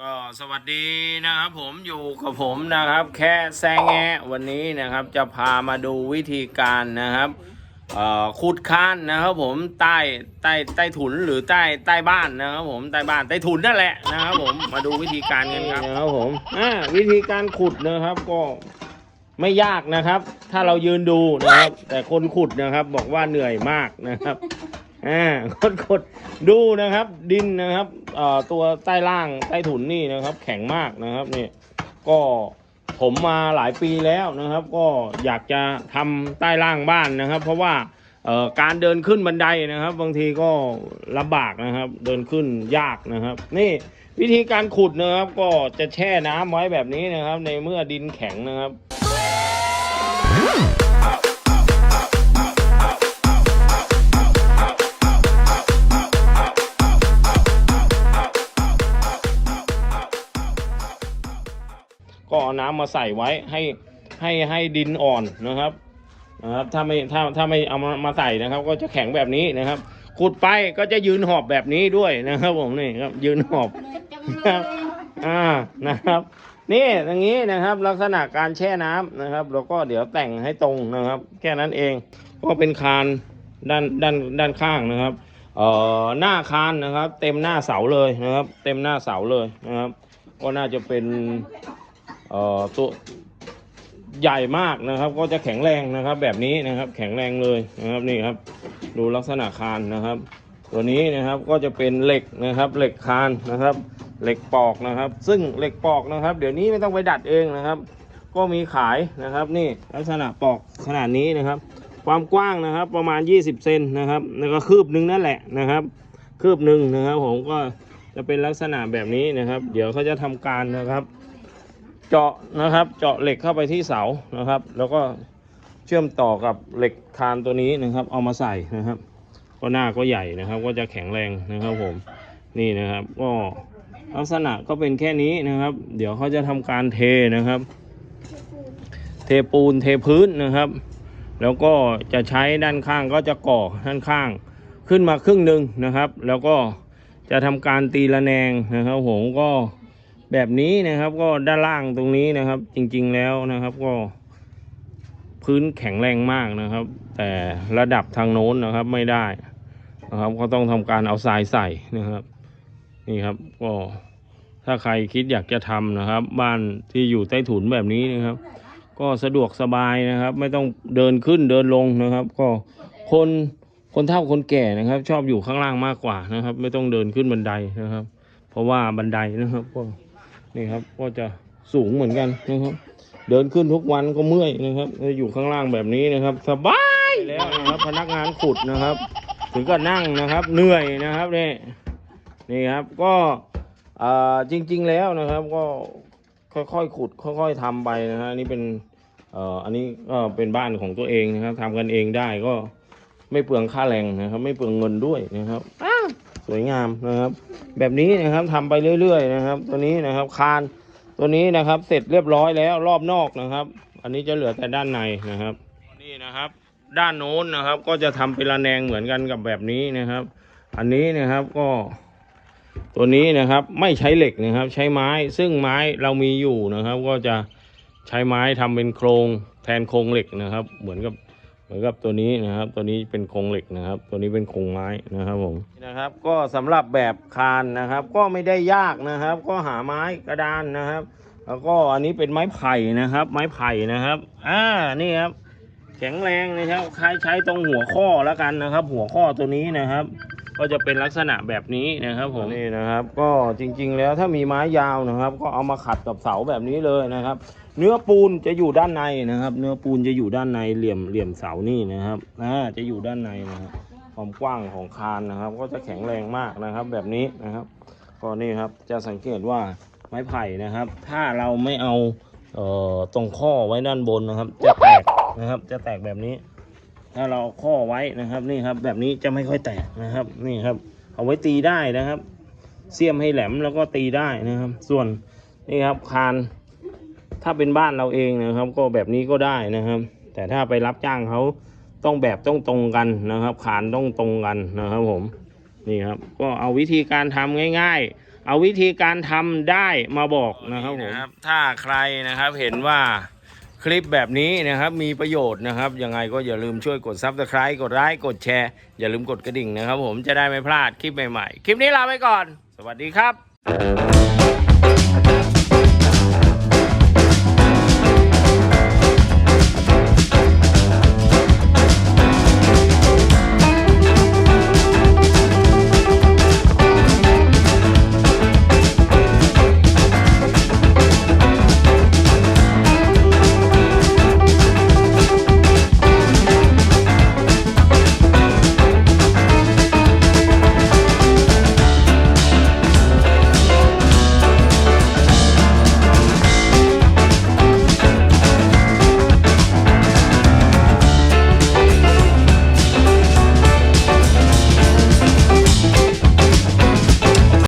ก็สวัสดีนะครับผมอยู่กับผมนะครับแค่แซงแงะวันนี้นะครับจะพามาดูวิธีการนะครับเอ่อขุดค้านนะครับผมใต้ใต้ใต้ถุนหรือใต้ใต้บ้านนะครับผมใต้บ้านใต้ถุนนั่นแหละนะครับผมมาดูวิธีการกันครับนะครับผมอ่าวิธีการขุดนะครับก็ไม่ยากนะครับ ถ้าเรายืนดูนะครับ แต่คนขุดนะครับบอกว่าเหนื่อยมากนะครับ อ่าคนกดดูนะครับ ดินนะครับอ่อตัวใต้ล่างใต้ถุนนี่นะครับ แข็งมากนะครับนี่ก็ผมมาหลายปีแล้วนะครับ ก็อยากจะทำใต้ล่างบ้านนะครับ เพราะว่าการเดินขึ้นบันไดนะครับ บางทีก็ลำบากนะครับ เดินขึ้นยากนะครับ นี่วิธีการขุดนะครับ ก็จะแช่น้ำไว้แบบนี้นะครับ ในเมื่อดินแข็งนะครับาน้ำมาใส่ไว้ให้ให้ให้ดินอ่อนนะครับนะครับถ้าไม่ถ้าถ้าไม่เอามามาใส่นะครับ ก็จะแข็งแบบนี้นะครับขุดไปก็จะยืนหอบแบบนี้ด้วยนะครับ ผมนี่ครับ ยืนหอบครับอ่านะครับ นี่อย่างนี้นะครับลักษณะการแช่น้ำนะครับแล้วก็เดี๋ยวแต่งให้ตรงนะครับ แค่นั้นเองก็เป็นคานด้านด้านด้านข้างนะครับเอ่อหน้าคานนะครับ เต็มหน้าเสาเลยนะครับ เต็มหน้าเสาเลยนะครับ ก็น่าจะเป็น เอ่อตัวใหญ่มากนะครับ ก็จะแข็งแรงนะครับ แบบนี้นะครับแข็งแรงเลยนะครับนี่ครับ ดูลักษณะคานนะครับ ตัวนี้นะครับก็จะเป็นเหล็กนะครับ เหล็กคานนะครับ เหล็กปอกนะครับ ซึ่งเหล็กปอกนะครับ เดี๋ยวนี้ไม่ต้องไปดัดเองนะครับ ก็มีขายนะครับ นี่ลักษณะปอกขนาดนี้นะครับ ความกว้างนะครับประมาณ 20 เซนนะครับแล้วก็คืบหนึ่งนั่นแหละนะครับ คืบหนึ่งนะครับ ผมก็จะเป็นลักษณะแบบนี้นะครับ เดี๋ยวเขาจะทำการนะครับ เจาะนะครับ เจาะเหล็กเข้าไปที่เสานะครับ แล้วก็เชื่อมต่อกับเหล็กคานตัวนี้นะครับ เอามาใส่นะครับ ก็หน้าก็ใหญ่นะครับ ก็จะแข็งแรงนะครับผมนี่นะครับ ก็ลักษณะก็เป็นแค่นี้นะครับ เดี๋ยวเขาจะทำการเทนะครับ เทปูนเทพื้นนะครับ แล้วก็จะใช้ด้านข้างก็จะก่อด้านข้างขึ้นมาครึ่งหนึ่งนะครับ แล้วก็จะทำการตีระแนงนะครับผมก็ แบบนี้นะครับ ก็ด้านล่างตรงนี้นะครับ จริงๆแล้วนะครับก็ พื้นแข็งแรงมากนะครับ แต่ระดับทางโน้นนะครับไม่ได้นะครับ ก็ต้องทำการเอาทรายใส่นะครับ นี่ครับก็ถ้าใครคิดอยากจะทำนะครับ บ้านที่อยู่ใต้ถุนแบบนี้นะครับ ก็สะดวกสบายนะครับ ไม่ต้องเดินขึ้นเดินลงนะครับ ก็คนคนเฒ่าคนแก่นะครับ ชอบอยู่ข้างล่างมากกว่านะครับ ไม่ต้องเดินขึ้นบันไดนะครับ เพราะว่าบันไดนะครับก็ นี่ครับก็จะสูงเหมือนกันนะครับ เดินขึ้นทุกวันก็เมื่อยนะครับอยู่ข้างล่างแบบนี้นะครับ สบายแล้วนะครับ พนักงานขุดนะครับ ถึงก็นั่งนะครับ เหนื่อยนะครับนี่นี่ครับก็จริง ๆแล้วนะครับ ก็ค่อยๆขุด ค่อย ๆทำไปนะฮะนี่เป็นอันนี้ก็เป็นบ้านของตัวเองนะครับทำกันเองได้ก็ไม่เปลืองค่าแรงนะครับ ไม่เปลืองเงินด้วยนะครับอ้ สวยงามนะครับ แบบนี้นะครับทำไปเรื่อยๆนะครับ ตัวนี้นะครับคานตัวนี้นะครับ เสร็จเรียบร้อยแล้วรอบนอกนะครับ อันนี้จะเหลือแต่ด้านในนะครับนี่นะครับ ด้านโน้นนะครับ ก็จะทำเป็นระแนงเหมือนกันกับแบบนี้นะครับ อันนี้นะครับก็ ตัวนี้นะครับไม่ใช้เหล็กนะครับ ใช้ไม้ซึ่งไม้เรามีอยู่นะครับ ก็จะใช้ไม้ทำเป็นโครงแทนโครงเหล็กนะครับ เหมือนกับ เหมือนกับตัวนี้นะครับ ตัวนี้เป็นโครงเหล็กนะครับ ตัวนี้เป็นโครงไม้นะครับผมนะครับ ก็สำหรับแบบคานนะครับ ก็ไม่ได้ยากนะครับ ก็หาไม้กระดานนะครับ แล้วก็อันนี้เป็นไม้ไผ่นะครับ ไม้ไผ่นะครับ อ่านี่ครับ แข็งแรงนะครับใช้ใช้ตรงหัวข้อแล้วกันนะครับ หัวข้อตัวนี้นะครับ ก็จะเป็นลักษณะแบบนี้นะครับผมนี่นะครับ ก็จริงๆแล้วถ้ามีไม้ยาวนะครับ ก็เอามาขัดกับเสาแบบนี้เลยนะครับ เนื้อปูนจะอยู่ด้านในนะครับ เนื้อปูนจะอยู่ด้านในเหลี่ยมเหลี่ยมเสานี่นะครับอ่าจะอยู่ด้านในนะครับความกว้างของคานนะครับ ก็จะแข็งแรงมากนะครับ แบบนี้นะครับก็นี่ครับจะสังเกตว่าไม้ไผ่นะครับ ถ้าเราไม่เอาเอ่อตรงข้อไว้ด้านบนนะครับ จะแตกนะครับ จะแตกแบบนี้ ถ้าเราเอาข้อไว้นะครับนี่ครับ แบบนี้จะไม่ค่อยแตกนะครับนี่ครับ เอาไว้ตีได้นะครับ เสียมให้แหลมแล้วก็ตีได้นะครับ ส่วนนี่ครับคานถ้าเป็นบ้านเราเองนะครับ ก็แบบนี้ก็ได้นะครับ แต่ถ้าไปรับจ้างเขาต้องแบบต้องตรงกันนะครับคานต้องตรงกันนะครับผมนี่ครับ ก็เอาวิธีการทำง่าย ๆ เอาวิธีการทำได้มาบอกนะครับผมถ้าใครนะครับเห็นว่า คลิปแบบนี้นะครับมีประโยชน์นะครับ ยังไงก็อย่าลืมช่วยกด Subscribe กดไลค์กดแชร์ อย่าลืมกดกระดิ่งนะครับ ผมจะได้ไม่พลาดคลิปใหม่ๆ คลิปนี้ลาไปก่อน สวัสดีครับ